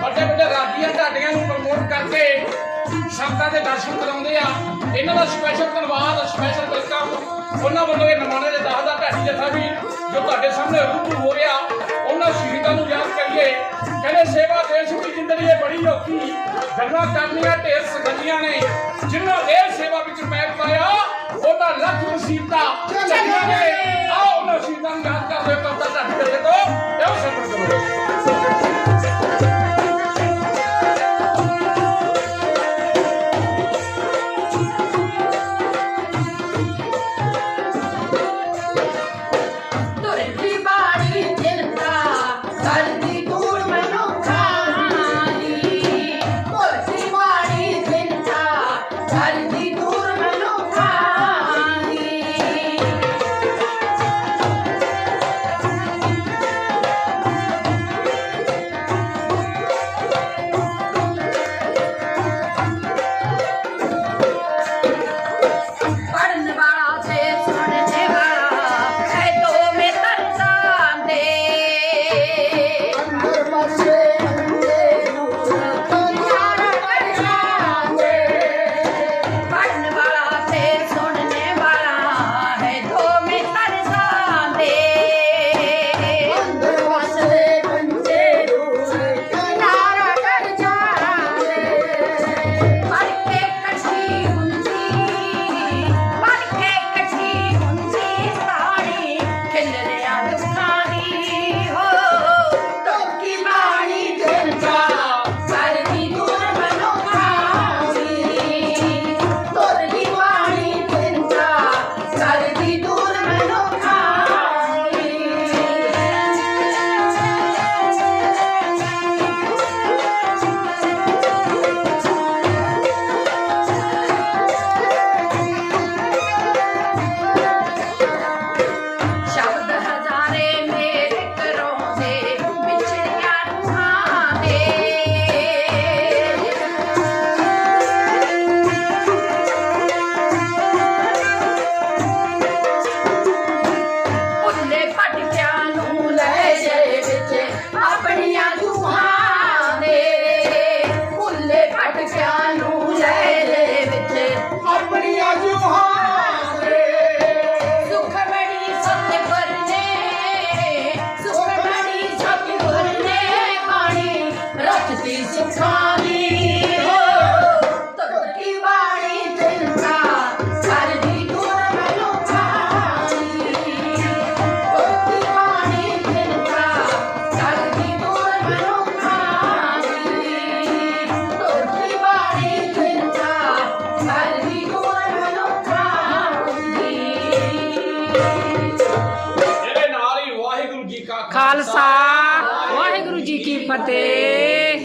ਵੱਡੇ ਵੱਡੇ ਰਾਜੀਆਂ ਢਾਡੀਆਂ ਨੂੰ ਪ੍ਰਮੋਟ ਕਰਕੇ ਸੰਗਤਾਂ ਦੇ ਦਰਸ਼ਨ ਕਰਾਉਂਦੇ ਆ। ਇਹਨਾਂ ਦਾ ਸਪੈਸ਼ਲ ਧੰਨਵਾਦ ਸਪੈਸ਼ਲ ਵੈਲਕਮ ਉਹਨਾਂ ਵੱਲੋਂ ਇਹ ਨਮਾਨਾ ਦੇ ਦਾਸ ਦਾ ਢਾਡੀ ਜਥਾ ਵੀ ਜੋ ਤੁਹਾਡੇ ਸਾਹਮਣੇ ਰੂਬਰੂ ਹੋ ਰਿਹਾ, ਉਹਨਾਂ ਸ਼ਹੀਦਾਂ ਨੂੰ ਯਾਦ ਕਰੀਏ। ਕਹਿੰਦੇ, ਸੇਵਾ ਦੇਸ਼ ਦੀ ਜ਼ਿੰਦਗੀ ਇਹ ਬੜੀ ਔਖੀ। ਗੱਲਾਂ ਕਰਨੀਆਂ ਢੇਰ ਸਗਲੀਆਂ ਨੇ। ਜਿਨ੍ਹਾਂ ਨੇ ਸੇਵਾ ਵਿੱਚ ਪੈਰ ਪਾਇਆ, ਉਹਦਾ ਲੱਖ ਮੁਸੀਬਤਾਂ ਜਿਹੜੇ ਨਾਲ ਹੀ ਵਾਹਿਗੁਰੂ ਜੀ ਕਾ ਖਾਲਸਾ। ਵਾਹਿਗੁਰੂ ਜੀ ਕੀ ਫਤਿਹ।